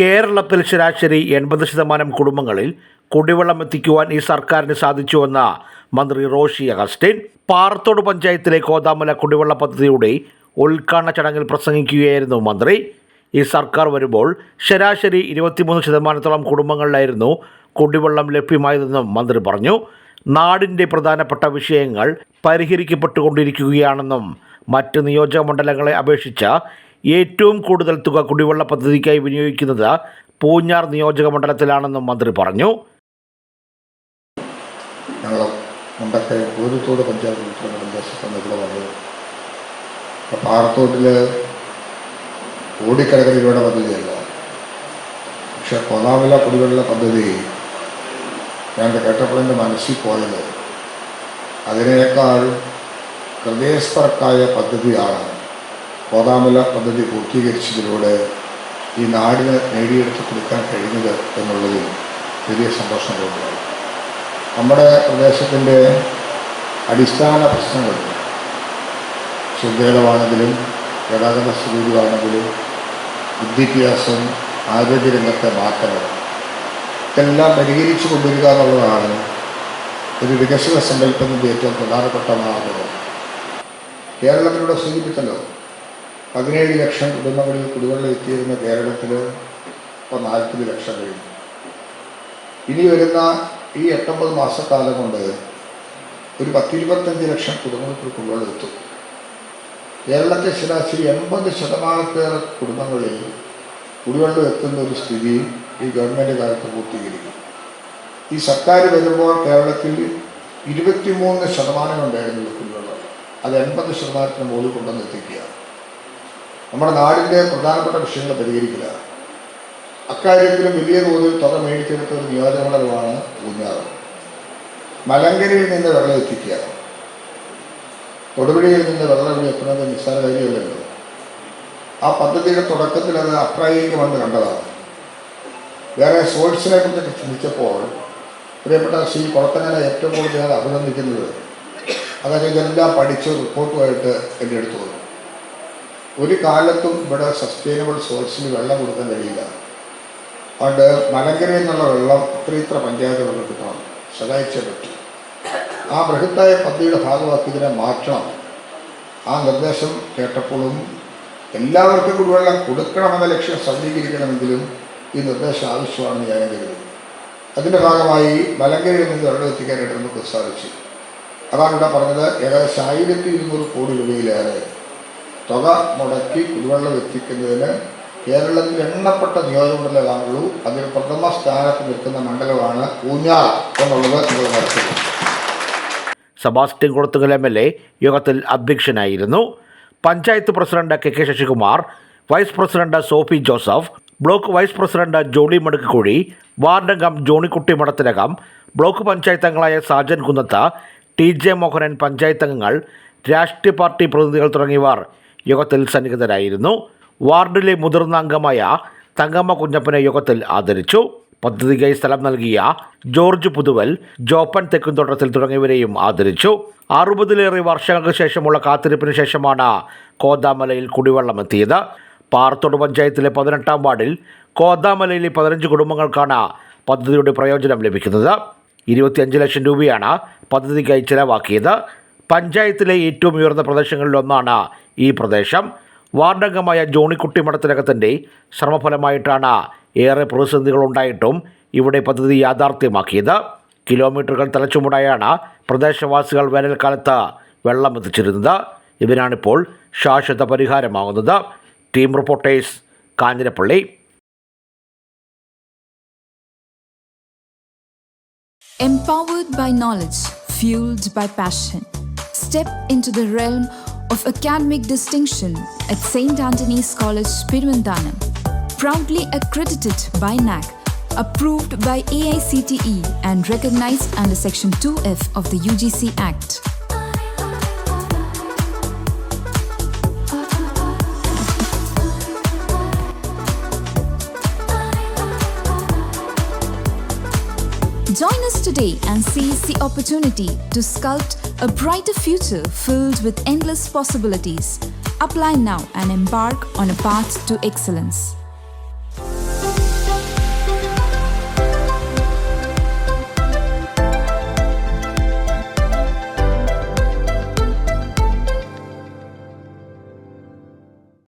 കേരളത്തിൽ ശരാശരി എൺപത് ശതമാനം കുടുംബങ്ങളിൽ കുടിവെള്ളം എത്തിക്കുവാൻ ഈ സർക്കാരിന് സാധിച്ചുവെന്ന മന്ത്രി റോഷി അഗസ്റ്റിൻ പാറത്തോട് പഞ്ചായത്തിലെ കോതാമല കുടിവെള്ള പദ്ധതിയുടെ ഉദ്ഘാടന ചടങ്ങിൽ പ്രസംഗിക്കുകയായിരുന്നു മന്ത്രി. ഈ സർക്കാർ വരുമ്പോൾ ശരാശരി ഇരുപത്തിമൂന്ന് ശതമാനത്തോളം കുടുംബങ്ങളിലായിരുന്നു കുടിവെള്ളം ലഭ്യമായതെന്നും മന്ത്രി പറഞ്ഞു. നാടിന്റെ പ്രധാനപ്പെട്ട വിഷയങ്ങൾ പരിഹരിക്കപ്പെട്ടുകൊണ്ടിരിക്കുകയാണെന്നും മറ്റ് നിയോജക മണ്ഡലങ്ങളെ അപേക്ഷിച്ച് ഏറ്റവും കൂടുതൽ തുക കുടിവെള്ള പദ്ധതിക്കായി വിനിയോഗിക്കുന്നത് പൂഞ്ഞാർ നിയോജക മണ്ഡലത്തിലാണെന്നും മന്ത്രി പറഞ്ഞു. ഉൾപ്പെടുന്ന പ്രദേശത്താണ് ഇവിടെ പദ്ധതിയല്ല പക്ഷെ കൊലാവില കുടിവെള്ള പദ്ധതി ഞാൻ കേട്ടപ്പോൾ എന്റെ മനസ്സിൽ പോയത് അതിനേക്കാൾ ഹൃദയസ്പർക്കായ പദ്ധതിയാണ് കോതാമല പദ്ധതി പൂർത്തീകരിച്ചതിലൂടെ ഈ നാടിന് നേടിയെടുത്ത് കൊടുക്കാൻ കഴിഞ്ഞത് എന്നുള്ളതിൽ വലിയ സന്തോഷം തോന്നുന്നു നമ്മുടെ പ്രദേശത്തിന്റെ അടിസ്ഥാന പ്രശ്നങ്ങൾ ശുദ്ധജലമാണെങ്കിലും ഗതാഗത സ്ഥിതിയിലാണെങ്കിലും വിദ്യാഭ്യാസം ആരോഗ്യരംഗത്തെ മാറ്റങ്ങൾ ഇതെല്ലാം പരിഹരിച്ചു കൊണ്ടുവരിക എന്നുള്ളതാണ് ഒരു വികസന സങ്കല്പത്തിന്റെ ഏറ്റവും പ്രധാനപ്പെട്ട മാർഗം. കേരളത്തിലൂടെ സൂചിപ്പിച്ചല്ലോ പതിനേഴ് ലക്ഷം കുടുംബങ്ങളിൽ കുടിവെള്ളം എത്തിയിരുന്ന കേരളത്തിൽ ഇപ്പോൾ നാൽപ്പത് ലക്ഷം കഴിഞ്ഞു. ഇനി വരുന്ന ഈ എട്ടൊമ്പത് മാസക്കാലം കൊണ്ട് ഒരു പത്തിരുപത്തഞ്ച് ലക്ഷം കുടുംബങ്ങൾക്ക് കുടിവെള്ളം എത്തും. കേരളത്തെ ശരാശരി എൺപത് ശതമാനത്തേറെ കുടുംബങ്ങളിൽ കുടിവെള്ളം എത്തുന്ന ഒരു സ്ഥിതി ഈ ഗവൺമെന്റ് കാലത്ത് പൂർത്തീകരിക്കും. ഈ സർക്കാർ വരുമ്പോൾ കേരളത്തിൽ ഇരുപത്തിമൂന്ന് ശതമാനം ഉണ്ടായിരുന്നുള്ളൂ കുടിവെള്ളം. അത് എൺപത് ശതമാനത്തിന് മുകളിൽ കൊണ്ടുവന്ന് എത്തിക്കുക നമ്മുടെ നാടിന്റെ പ്രധാനപ്പെട്ട വിഷയങ്ങൾ പരിഹരിക്കില്ല. അക്കാര്യത്തിലും വലിയ തോതിൽ തുക മേടിച്ചെടുത്ത ഒരു നിയോജകമണ്ഡലമാണ് ഊഞ്ഞാറ്. മലങ്കരയിൽ നിന്ന് വെള്ളം എത്തിക്കുക. തൊടുപുഴയിൽ നിന്ന് വെള്ളം എത്തുന്നത് നിസ്സാര കാര്യമല്ലല്ലോ. ആ പദ്ധതിയുടെ തുടക്കത്തിൽ അത് അപ്രായോഗികമെന്ന് കണ്ടതാണ്. വേറെ സോഴ്സിനെ കുറിച്ചൊക്കെ ചിന്തിച്ചപ്പോൾ പ്രിയപ്പെട്ട ശ്രീ കൊളത്തങ്ങനെ ഏറ്റവും കൂടുതൽ ഞാൻ അഭിനന്ദിക്കുന്നത് അതായത് ഇതെല്ലാം പഠിച്ച് റിപ്പോർട്ടുമായിട്ട് എന്റെ അടുത്ത് വന്നു. ഒരു കാലത്തും ഇവിടെ സസ്റ്റൈനബിൾ സോഴ്സിന് വെള്ളം കൊടുക്കാൻ കഴിയില്ല. അതുകൊണ്ട് മലങ്കരയിൽ നിന്നുള്ള വെള്ളം ഇത്ര ഇത്ര പഞ്ചായത്തുകളിൽ കിട്ടണം. സഹായിച്ചേ പറ്റും. ആ ബൃഹത്തായ പദ്ധതിയുടെ ഭാഗമാക്കി ഇതിനെ മാറ്റണം. ആ നിർദ്ദേശം കേട്ടപ്പോഴും എല്ലാവർക്കും കുടിവെള്ളം കൊടുക്കണമെന്ന ലക്ഷ്യം സജ്ജീകരിക്കണമെങ്കിലും ഈ നിർദ്ദേശം ആവശ്യമാണെന്ന് ഞാൻ കരുതുന്നു. അതിന്റെ ഭാഗമായി മലങ്കരയിൽ നിന്ന് വെള്ളം എത്തിക്കാനായിട്ട് നമുക്ക് സാധിച്ചു. അതാണ് ഇവിടെ പറഞ്ഞത് ഏകദേശം ആയിരത്തി ഇരുന്നൂറ് കോടി രൂപയിലേറെ തുക മുടക്കി കുടിവെള്ളം എത്തിക്കുന്നതിന് കേരളത്തിൽ എണ്ണപ്പെട്ട നിയോജകമണ്ഡലമാണുള്ളൂ അതിൽ പ്രഥമ സ്ഥാനത്ത് നിൽക്കുന്ന മണ്ഡലമാണ് ഊഞ്ഞാർ എന്നുള്ളത് നിങ്ങൾ നടത്തുന്നു സെബാസ്റ്റ്യൻ കൊടുത്തുകൽ എം എൽ എ യോഗത്തിൽ അധ്യക്ഷനായിരുന്നു. Panchayat president K K Sasikumar vice president Sophy Joseph block vice president Jolly Madukkakuzhi വാർഡംഗം Johnykutty Madathinakam block panchayat അംഗങ്ങളായ സാജൻ കുന്നത്ത് ടി ജെ മോഹനൻ പഞ്ചായത്ത് അംഗങ്ങൾ രാഷ്ട്രീയ പാർട്ടി പ്രതിനിധികൾ തുടങ്ങിയവർ യോഗത്തിൽ സന്നിഹിതരായിരുന്നു. വാർഡിലെ മുതിർന്ന അംഗമായ തങ്കമ്മ കുഞ്ഞപ്പനെ യോഗത്തിൽ ആദരിച്ചു. പദ്ധതിക്കായി സ്ഥലം നൽകിയ ജോർജ് പുതുവൽ ജോപ്പൻ തെക്കുംതോട്ടത്തിൽ തുടങ്ങിയവരെയും ആദരിച്ചു. അറുപതിലേറെ വർഷങ്ങൾക്ക് ശേഷമുള്ള കാത്തിരിപ്പിന് ശേഷമാണ് കോതാമലയിൽ കുടിവെള്ളം എത്തിയത്. പാറത്തോട് പഞ്ചായത്തിലെ പതിനെട്ടാം വാർഡിൽ കോതാമലയിലെ പതിനഞ്ച് കുടുംബങ്ങൾക്കാണ് പദ്ധതിയുടെ പ്രയോജനം ലഭിക്കുന്നത്. ഇരുപത്തിയഞ്ച് ലക്ഷം രൂപയാണ് പദ്ധതിക്കായി ചിലവാക്കിയത്. പഞ്ചായത്തിലെ ഏറ്റവും ഉയർന്ന പ്രദേശങ്ങളിലൊന്നാണ് ഈ പ്രദേശം. വാർഡംഗമായ ജോണിക്കുട്ടി മഠത്തിനകത്തിന്റെ ശ്രമഫലമായിട്ടാണ് ഏറെ പ്രതിസന്ധികൾ ഉണ്ടായിട്ടും ഇവിടെ പദ്ധതി യാഥാർത്ഥ്യമാക്കിയത്. കിലോമീറ്ററുകൾ തലച്ചുമുടായാണ് പ്രദേശവാസികൾ വേനൽക്കാലത്ത് വെള്ളം എത്തിച്ചിരുന്നത്. ഇതിനാണിപ്പോൾ ശാശ്വത പരിഹാരമാകുന്നത്. Team reporters Kanjirappally. Empowered by knowledge, fueled by passion. Step into the realm of academic distinction at St. Anthony's College, Pirvandanam. Proudly accredited by NAC, approved by AICTE, and recognized under Section 2F of the UGC Act. Join us today and seize the opportunity to sculpt a brighter future filled with endless possibilities. Apply now and embark on a path to excellence.